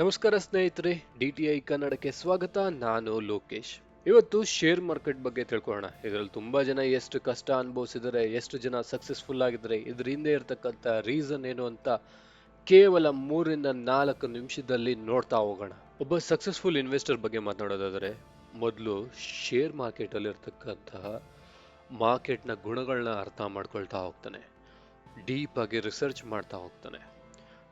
ನಮಸ್ಕಾರ ಸ್ನೇಹಿತರೆ, D T I ಕನ್ನಡಕ್ಕೆ ಸ್ವಾಗತ. ನಾನು ಲೋಕೇಶ್. ಇವತ್ತು ಶೇರ್ ಮಾರ್ಕೆಟ್ ಬಗ್ಗೆ ತಿಳ್ಕೊಳ್ಳೋಣ. ಇದರಲ್ಲಿ ತುಂಬಾ ಜನ ಎಷ್ಟು ಕಷ್ಟ ಅನುಭವಿಸಿದರೆ ಎಷ್ಟು ಜನ ಸಕ್ಸಸ್ಫುಲ್ ಆಗಿದ್ದಾರೆ, ಇದ್ರ ಹಿಂದೆ ಇರತಕ್ಕಂತ ರೀಸನ್ ಏನು ಅಂತ ಕೇವಲ ಮೂರಿಂದ ನಾಲ್ಕು ನಿಮಿಷದಲ್ಲಿ ನೋಡ್ತಾ ಹೋಗೋಣ. ಒಬ್ಬ ಸಕ್ಸಸ್ಫುಲ್ ಇನ್ವೆಸ್ಟರ್ ಬಗ್ಗೆ ಮಾತನಾಡೋದಾದರೆ, ಮೊದಲು ಶೇರ್ ಮಾರ್ಕೆಟ್ ಅಲ್ಲಿ ಇರ್ತಕ್ಕಂತಹ ಮಾರ್ಕೆಟ್ನ ಗುಣಗಳನ್ನ ಅರ್ಥ ಮಾಡ್ಕೊಳ್ತಾ ಹೋಗ್ತಾನೆ. ಡೀಪ್ ಆಗಿ ರಿಸರ್ಚ್ ಮಾಡ್ತಾ ಹೋಗ್ತಾನೆ.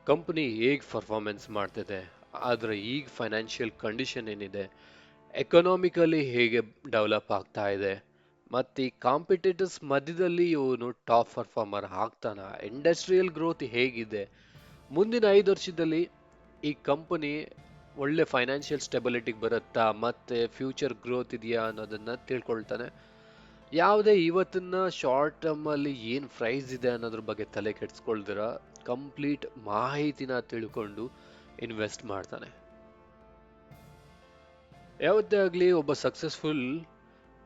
ಕಂಪ್ನಿ ಹೇಗೆ ಪರ್ಫಾರ್ಮೆನ್ಸ್ ಮಾಡ್ತಿದೆ ಅದರ ಈಗ ಫೈನಾನ್ಷಿಯಲ್ ಕಂಡೀಷನ್ ಏನಿದೆ ಎಕನಾಮಿಕಲಿ ಹೇಗೆ ಡೆವಲಪ್ ಆಗ್ತಾ ಇದೆ, ಮತ್ತು ಈ ಕಾಂಪಿಟೇಟರ್ಸ್ ಮಧ್ಯದಲ್ಲಿ ಇವನು ಟಾಪ್ ಪರ್ಫಾರ್ಮರ್ ಆಗ್ತಾನ ಇಂಡಸ್ಟ್ರಿಯಲ್ ಗ್ರೋತ್ ಹೇಗಿದೆ. ಮುಂದಿನ ಐದು ವರ್ಷದಲ್ಲಿ ಈ ಕಂಪನಿ ಒಳ್ಳೆ ಫೈನಾನ್ಷಿಯಲ್ ಸ್ಟೆಬಿಲಿಟಿಗೆ ಬರುತ್ತಾ, ಮತ್ತೆ ಫ್ಯೂಚರ್ ಗ್ರೋತ್ ಇದೆಯಾ ಅನ್ನೋದನ್ನ ತಿಳ್ಕೊಳ್ತಾನೆ. ಯಾವುದೇ ಇವತ್ತನ್ನ ಶಾರ್ಟ್ ಟರ್ಮಲ್ಲಿ ಏನ್ ಪ್ರೈಸ್ ಇದೆ ಅನ್ನೋದ್ರ ಬಗ್ಗೆ ತಲೆ ಕೆಡಿಸ್ಕೊಳ್ದಿರ ಕಂಪ್ಲೀಟ್ ಮಾಹಿತಿನ ತಿಳ್ಕೊಂಡು ಇನ್ವೆಸ್ಟ್ ಮಾಡ್ತಾನೆ. ಯಾವುದೇ ಆಗಲಿ ಒಬ್ಬ ಸಕ್ಸಸ್ಫುಲ್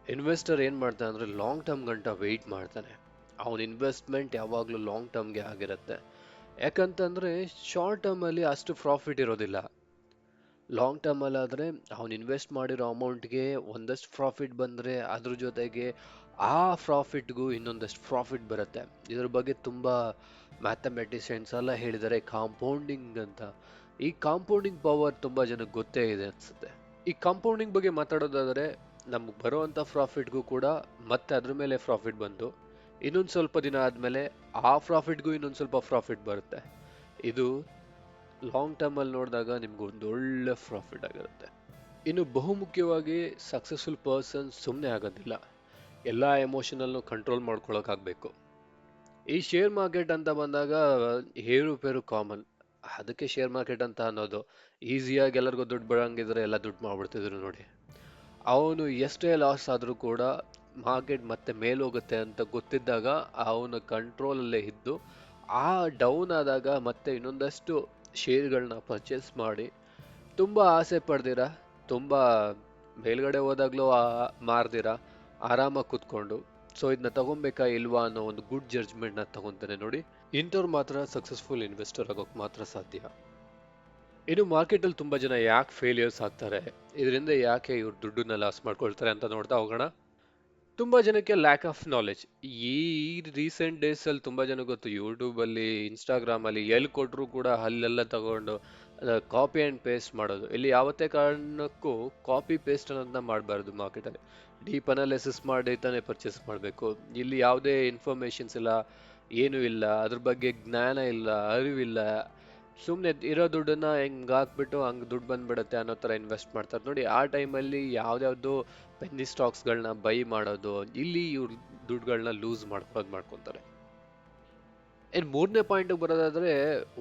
ಇನ್ವೆಸ್ಟರ್ ಏನು ಮಾಡ್ತಾನೆ ಅಂದರೆ ಲಾಂಗ್ ಟರ್ಮ್ ಗಂಟ ವೆಯ್ಟ್ ಮಾಡ್ತಾನೆ. ಅವನ ಇನ್ವೆಸ್ಟ್ಮೆಂಟ್ ಯಾವಾಗಲೂ ಲಾಂಗ್ ಟರ್ಮ್ಗೆ ಆಗಿರುತ್ತೆ. ಯಾಕಂತಂದರೆ ಶಾರ್ಟ್ ಟರ್ಮಲ್ಲಿ ಅಷ್ಟು ಪ್ರಾಫಿಟ್ ಇರೋದಿಲ್ಲ. ಲಾಂಗ್ ಟರ್ಮಲ್ಲಾದರೆ ಅವ್ನು ಇನ್ವೆಸ್ಟ್ ಮಾಡಿರೋ ಅಮೌಂಟ್ಗೆ ಒಂದಷ್ಟು ಪ್ರಾಫಿಟ್ ಬಂದರೆ ಅದ್ರ ಜೊತೆಗೆ ಆ ಪ್ರಾಫಿಟ್ಗೂ ಇನ್ನೊಂದಷ್ಟು ಪ್ರಾಫಿಟ್ ಬರುತ್ತೆ. ಇದ್ರ ಬಗ್ಗೆ ತುಂಬ ಮ್ಯಾಥಮೆಟಿಷಿಯನ್ಸ್ ಎಲ್ಲ ಹೇಳಿದ್ದಾರೆ ಕಾಂಪೌಂಡಿಂಗ್ ಅಂತ ಈ ಕಾಂಪೌಂಡಿಂಗ್ ಪವರ್ ತುಂಬಾ ಜನಕ್ಕೆ ಗೊತ್ತೇ ಇದೆ ಅನ್ಸುತ್ತೆ. ಈ ಕಾಂಪೌಂಡಿಂಗ್ ಬಗ್ಗೆ ಮಾತಾಡೋದಾದ್ರೆ ನಮ್ಗೆ ಬರುವಂತ ಪ್ರಾಫಿಟ್ಗೂ ಕೂಡ ಮತ್ತೆ ಅದ್ರ ಮೇಲೆ ಪ್ರಾಫಿಟ್ ಬಂದು, ಇನ್ನೊಂದು ಸ್ವಲ್ಪ ದಿನ ಆದ್ಮೇಲೆ ಆ ಪ್ರಾಫಿಟ್ಗೂ ಇನ್ನೊಂದು ಸ್ವಲ್ಪ ಪ್ರಾಫಿಟ್ ಬರುತ್ತೆ. ಇದು ಲಾಂಗ್ ಟರ್ಮ್ ಅಲ್ಲಿ ನೋಡಿದಾಗ ನಿಮ್ಗೆ ಒಂದು ಒಳ್ಳೆ ಪ್ರಾಫಿಟ್ ಆಗಿರುತ್ತೆ ಇನ್ನು ಬಹುಮುಖ್ಯವಾಗಿ ಸಕ್ಸಸ್ಫುಲ್ ಪರ್ಸನ್ ಸುಮ್ಮನೆ ಆಗೋದಿಲ್ಲ. ಎಲ್ಲ ಎಮೋಷನಲ್ನು ಕಂಟ್ರೋಲ್ ಮಾಡ್ಕೊಳ್ಳೋಕ್ಕಾಗಬೇಕು ಈ ಶೇರ್ ಮಾರ್ಕೆಟ್ ಅಂತ ಬಂದಾಗ ಏರುಪೇರು ಕಾಮನ್ ಅದಕ್ಕೆ ಶೇರ್ ಮಾರ್ಕೆಟ್ ಅಂತ ಅನ್ನೋದು ಈಸಿಯಾಗಿ ಎಲ್ಲರಿಗೂ ದುಡ್ಡು ಬರೋಂಗಿದ್ರೆ ಎಲ್ಲ ದುಡ್ಡು ಮಾಡಿಬಿಡ್ತಿದ್ರು ನೋಡಿ. ಅವನು ಎಷ್ಟೇ ಲಾಸ್ ಆದರೂ ಕೂಡ ಮಾರ್ಕೆಟ್ ಮತ್ತೆ ಮೇಲೋಗುತ್ತೆ ಅಂತ ಗೊತ್ತಿದ್ದಾಗ ಅವನ ಕಂಟ್ರೋಲಲ್ಲೇ ಇದ್ದು, ಆ ಡೌನ್ ಆದಾಗ ಮತ್ತೆ ಇನ್ನೊಂದಷ್ಟು ಶೇರ್ಗಳನ್ನ ಪರ್ಚೇಸ್ ಮಾಡಿ, ತುಂಬ ಆಸೆ ಪಡ್ದಿರ, ತುಂಬ ಮೇಲ್ಗಡೆ ಹೋದಾಗಲೂ ಮಾರ್ದಿರ, ಆರಾಮಾಗಿ ಕೂತ್ಕೊಂಡು ಸೊ ಇದನ್ನ ತಗೊಬೇಕಾ ಇಲ್ವಾ ಅನ್ನೋ ಒಂದು ಗುಡ್ ಜಡ್ಜ್ಮೆಂಟ್ನ ತಗೊತಾನೆ ನೋಡಿ. ಇಂಥವ್ರು ಮಾತ್ರ ಸಕ್ಸಸ್ಫುಲ್ ಇನ್ವೆಸ್ಟರ್ ಆಗೋಕ್ಕೆ ಮಾತ್ರ ಸಾಧ್ಯ. ಇನ್ನು ಮಾರ್ಕೆಟಲ್ಲಿ ತುಂಬ ಜನ ಯಾಕೆ ಫೇಲಿಯರ್ಸ್ ಆಗ್ತಾರೆ? ಇದರಿಂದ ಯಾಕೆ ಇವ್ರು ದುಡ್ಡನ್ನ ಲಾಸ್ ಮಾಡ್ಕೊಳ್ತಾರೆ ಅಂತ ನೋಡ್ತಾ ಹೋಗೋಣ. ತುಂಬ ಜನಕ್ಕೆ ಲ್ಯಾಕ್ ಆಫ್ ನಾಲೆಜ್ ಈ ರೀಸೆಂಟ್ ಡೇಸಲ್ಲಿ ತುಂಬ ಜನ ಗೊತ್ತು ಯೂಟ್ಯೂಬಲ್ಲಿ ಇನ್ಸ್ಟಾಗ್ರಾಮಲ್ಲಿ ಎಲ್ಲಿ ಕೊಟ್ಟರು ಕೂಡ ಅಲ್ಲೆಲ್ಲ ತಗೊಂಡು ಕಾಪಿ ಆ್ಯಂಡ್ ಪೇಸ್ಟ್ ಮಾಡೋದು. ಇಲ್ಲಿ ಯಾವತ್ತೇ ಕಾರಣಕ್ಕೂ ಕಾಪಿ ಪೇಸ್ಟ್ ಅನ್ನೋದನ್ನ ಮಾಡಬಾರ್ದು ಮಾರ್ಕೆಟಲ್ಲಿ ಡೀಪ್ ಅನಾಲಿಸಿಸ್ ಮಾಡಿ ತಾನೇ ಪರ್ಚೇಸ್ ಮಾಡಬೇಕು. ಇಲ್ಲಿ ಯಾವುದೇ ಇನ್ಫಾರ್ಮೇಷನ್ಸ್ ಇಲ್ಲ. ಏನು ಇಲ್ಲ, ಅದ್ರ ಬಗ್ಗೆ ಜ್ಞಾನ ಇಲ್ಲ, ಅರಿವಿಲ್ಲ. ಸುಮ್ಮನೆ ಇರೋ ದುಡ್ಡನ್ನು ಹೆಂಗ್ ಹಾಕ್ಬಿಟ್ಟು ಹಂಗ್ ದುಡ್ಡು ಬಂದ್ಬಿಡುತ್ತೆ ಅನ್ನೋ ಥರ ಇನ್ವೆಸ್ಟ್ ಮಾಡ್ತಾರೆ. ನೋಡಿ, ಆ ಟೈಮಲ್ಲಿ ಯಾವ್ದ್ಯಾವ್ದು ಪೆನ್ನಿ ಸ್ಟಾಕ್ಸ್ಗಳನ್ನ ಬೈ ಮಾಡೋದು, ಇಲ್ಲಿ ಇವ್ರ ದುಡ್ಡುಗಳನ್ನ ಲೂಸ್ ಮಾಡ್ಕೊಳ್ಳೋದು ಮಾಡ್ಕೊತಾರೆ. ಏನು ಮೂರನೇ ಪಾಯಿಂಟಿಗೆ ಬರೋದಾದರೆ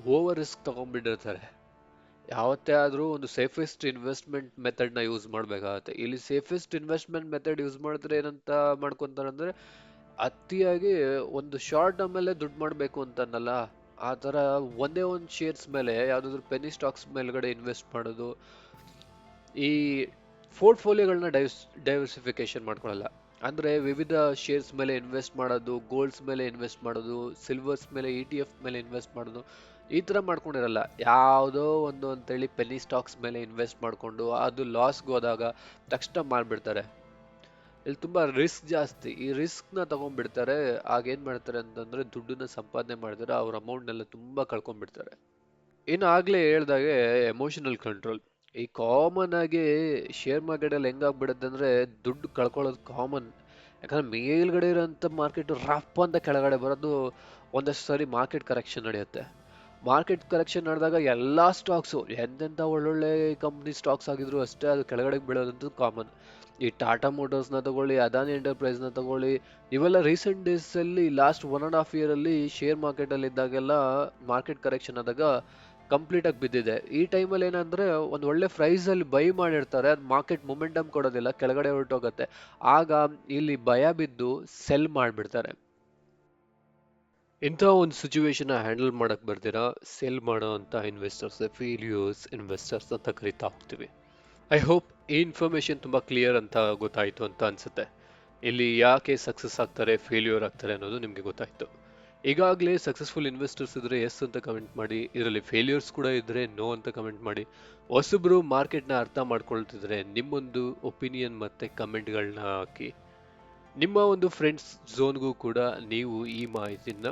ಓವರ್ ರಿಸ್ಕ್ ತೊಗೊಂಡ್ಬಿಟ್ಟಿರ್ತಾರೆ. ಯಾವತ್ತೇ ಆದರೂ ಒಂದು ಸೇಫೆಸ್ಟ್ ಇನ್ವೆಸ್ಟ್ಮೆಂಟ್ ಮೆಥಡ್ನ ಯೂಸ್ ಮಾಡಬೇಕಾಗುತ್ತೆ. ಇಲ್ಲಿ ಸೇಫೆಸ್ಟ್ ಇನ್ವೆಸ್ಟ್ಮೆಂಟ್ ಮೆಥಡ್ ಯೂಸ್ ಮಾಡಿದ್ರೆ ಏನಂತ ಮಾಡ್ಕೊತಾರೆ ಅಂದ್ರೆ ಅತಿಯಾಗಿ ಒಂದು ಶಾರ್ಟ್ ಟರ್ಮ್ ಮೇಲೆ ದುಡ್ಡು ಮಾಡಬೇಕು ಅಂತನಲ್ಲ ಆ ಥರ ಒಂದೇ ಒಂದು ಶೇರ್ಸ್ ಮೇಲೆ, ಯಾವ್ದಾದ್ರು ಪೆನಿ ಸ್ಟಾಕ್ಸ್ ಮೇಲ್ಗಡೆ ಇನ್ವೆಸ್ಟ್ ಮಾಡೋದು, ಈ ಪೋರ್ಟ್ಫೋಲಿಯೋಗಳನ್ನ ಡೈವರ್ಸ್ ಡೈವರ್ಸಿಫಿಕೇಶನ್ ಮಾಡ್ಕೊಳ್ಳಲ್ಲ. ಅಂದ್ರೆ ವಿವಿಧ ಶೇರ್ಸ್ ಮೇಲೆ ಇನ್ವೆಸ್ಟ್ ಮಾಡೋದು ಗೋಲ್ಡ್ಸ್ ಮೇಲೆ ಇನ್ವೆಸ್ಟ್ ಮಾಡೋದು ಸಿಲ್ವರ್ಸ್ ಮೇಲೆ ಇ ಟಿ ಎಫ್ ಮೇಲೆ ಇನ್ವೆಸ್ಟ್ ಮಾಡೋದು, ಈ ತರ ಮಾಡ್ಕೊಂಡಿರಲ್ಲ. ಯಾವುದೋ ಒಂದು ಅಂತೇಳಿ ಪೆನಿ ಸ್ಟಾಕ್ಸ್ ಮೇಲೆ ಇನ್ವೆಸ್ಟ್ ಮಾಡ್ಕೊಂಡು, ಅದು ಲಾಸ್ಗೆ ಹೋದಾಗ ತಕ್ಷಣ ಮಾಡ್ಬಿಡ್ತಾರೆ ಇಲ್ಲಿ ತುಂಬ ರಿಸ್ಕ್ ಜಾಸ್ತಿ. ಈ ರಿಸ್ಕ್ನ ತಗೊಂಡ್ಬಿಡ್ತಾರೆ ಆಗ ಏನ್ ಮಾಡ್ತಾರೆ ಅಂತಂದ್ರೆ ದುಡ್ಡನ್ನ ಸಂಪಾದನೆ ಮಾಡಿದ್ರೆ ಅವ್ರ ಅಮೌಂಟ್ ತುಂಬ ಕಳ್ಕೊಂಡ್ಬಿಡ್ತಾರೆ. ಇನ್ನು ಆಗ್ಲೇ ಹೇಳ್ದಾಗೆ ಎಮೋಷನಲ್ ಕಂಟ್ರೋಲ್ ಈ ಕಾಮನ್ ಆಗಿ ಶೇರ್ ಮಾರ್ಕೆಟ್ ಅಲ್ಲಿ ಹೆಂಗಾಗ್ಬಿಡುತ್ತೆ ಅಂದ್ರೆ ದುಡ್ಡು ಕಳ್ಕೊಳ್ಳೋದು ಕಾಮನ್ ಯಾಕಂದ್ರೆ ಮೇಲ್ಗಡೆ ಇರೋಂಥ ಮಾರ್ಕೆಟ್ ರಫ್ ಅಂತ ಕೆಳಗಡೆ ಬರೋದು ಒಂದಷ್ಟು ಸಾರಿ ಮಾರ್ಕೆಟ್ ಕರೆಕ್ಷನ್ ನಡೆಯುತ್ತೆ. ಮಾರ್ಕೆಟ್ ಕರೆಕ್ಷನ್ ನಡೆದಾಗ ಎಲ್ಲಾ ಸ್ಟಾಕ್ಸು ಎಂತೆಂಥ ಒಳ್ಳೊಳ್ಳೆ ಕಂಪ್ನಿ ಸ್ಟಾಕ್ಸ್ ಆಗಿದ್ರು ಅಷ್ಟೇ ಅದು ಕೆಳಗಡೆ ಬೀಳೋದಂತೂ ಕಾಮನ್ ಈ ಟಾಟಾ ಮೋಟರ್ಸ್ನ ತಗೊಳ್ಳಿ ಅದಾನಿ ಎಂಟರ್ಪ್ರೈಸ್ನ ತಗೊಳ್ಳಿ, ಇವೆಲ್ಲ ರೀಸೆಂಟ್ ಡೇಸ್ ಅಲ್ಲಿ last one and half year ಅಲ್ಲಿ ಶೇರ್ ಮಾರ್ಕೆಟ್ ಅಲ್ಲಿ ಇದ್ದಾಗೆಲ್ಲ ಮಾರ್ಕೆಟ್ ಕರೆಕ್ಷನ್ ಆದಾಗ ಕಂಪ್ಲೀಟ್ ಆಗಿ ಬಿದ್ದಿದೆ. ಈ ಟೈಮಲ್ಲಿ ಏನಂದ್ರೆ ಒಂದು ಒಳ್ಳೆ ಪ್ರೈಸ್ ಅಲ್ಲಿ ಬೈ ಮಾಡಿರ್ತಾರೆ, ಅದು ಮಾರ್ಕೆಟ್ ಮೊಮೆಂಟಮ್ ಕೊಡೋದಿಲ್ಲ, ಕೆಳಗಡೆ ಹೊರಟೋಗತ್ತೆ. ಆಗ ಇಲ್ಲಿ ಭಯ ಬಿದ್ದು ಸೆಲ್ ಮಾಡ್ಬಿಡ್ತಾರೆ. ಇಂಥ ಒಂದು ಸಿಚುವೇಶನ್ನ ಹ್ಯಾಂಡಲ್ ಮಾಡಕ್ ಬರ್ದಿರಾ ಸೆಲ್ ಮಾಡೋ ಅಂತ ಇನ್ವೆಸ್ಟರ್ಸ್ ಫೇಲ್ಯೂರ್ಸ್ ಇನ್ವೆಸ್ಟರ್ಸ್ ಅಂತ ಕರಿತಾ ಹೋಗ್ತೀವಿ. ಐ ಹೋಪ್ ಈ ಇನ್ಫಾರ್ಮೇಶನ್ ತುಂಬ ಕ್ಲಿಯರ್ ಅಂತ ಗೊತ್ತಾಯ್ತು ಅಂತ ಅನ್ಸುತ್ತೆ. ಇಲ್ಲಿ ಯಾಕೆ ಸಕ್ಸಸ್ ಆಗ್ತಾರೆ ಫೇಲ್ಯೂರ್ ಆಗ್ತಾರೆ ಅನ್ನೋದು ನಿಮಗೆ ಗೊತ್ತಾಯ್ತು. ಈಗಾಗಲೇ ಸಕ್ಸಸ್ಫುಲ್ ಇನ್ವೆಸ್ಟರ್ಸ್ ಇದ್ರೆ ಎಸ್ ಅಂತ ಕಮೆಂಟ್ ಮಾಡಿ, ಇದರಲ್ಲಿ ಫೇಲ್ಯೂರ್ಸ್ ಕೂಡ ಇದ್ದರೆ ನೋ ಅಂತ ಕಮೆಂಟ್ ಮಾಡಿ, ಹೊಸಬ್ರು ಮಾರ್ಕೆಟ್ನ ಅರ್ಥ ಮಾಡ್ಕೊಳ್ತಿದ್ರೆ ನಿಮ್ಮೊಂದು ಒಪಿನಿಯನ್ ಮತ್ತೆ ಕಮೆಂಟ್ಗಳನ್ನ ಹಾಕಿ, ನಿಮ್ಮ ಒಂದು ಫ್ರೆಂಡ್ಸ್ ಝೋನ್ಗೂ ಕೂಡ ನೀವು ಈ ಮಾಹಿತಿನ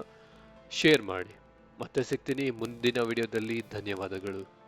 ಶೇರ್ ಮಾಡಿ. ಮತ್ತೆ ಸಿಗ್ತೀನಿ ಮುಂದಿನ ವಿಡಿಯೋದಲ್ಲಿ. ಧನ್ಯವಾದಗಳು.